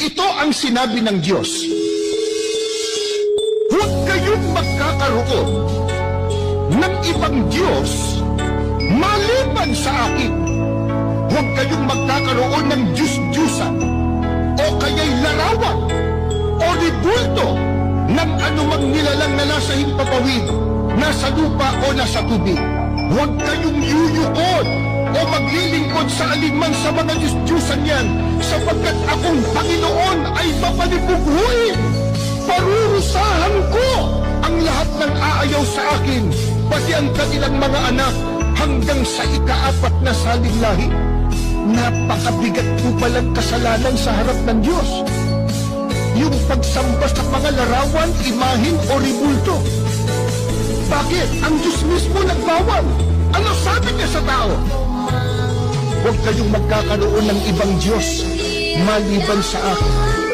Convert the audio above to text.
Ito ang sinabi ng Diyos. Huwag kayong magkakaroon ng ibang Diyos maliban sa akin. Huwag kayong magkakaroon ng Diyos-Diyusan o kaya'y larawan o ribulto ng anumang nilalang na nasa himpapawid, nasa lupa o nasa tubig. Huwag kayong yuyukod o maglilingkod sa alinman sa mga Diyos-Diyusan yan sapagkat akong Panginoon ang kanilang mga anak hanggang sa ikaapat na saling lahi. Napakabigat po palang kasalanan sa harap ng Diyos. Yung pagsamba sa mga larawan, imahin o ribulto. Bakit? Ang Diyos mismo nagbawal. Ano sabi niya sa tao? Huwag kayong magkakaroon ng ibang Diyos maliban sa akin.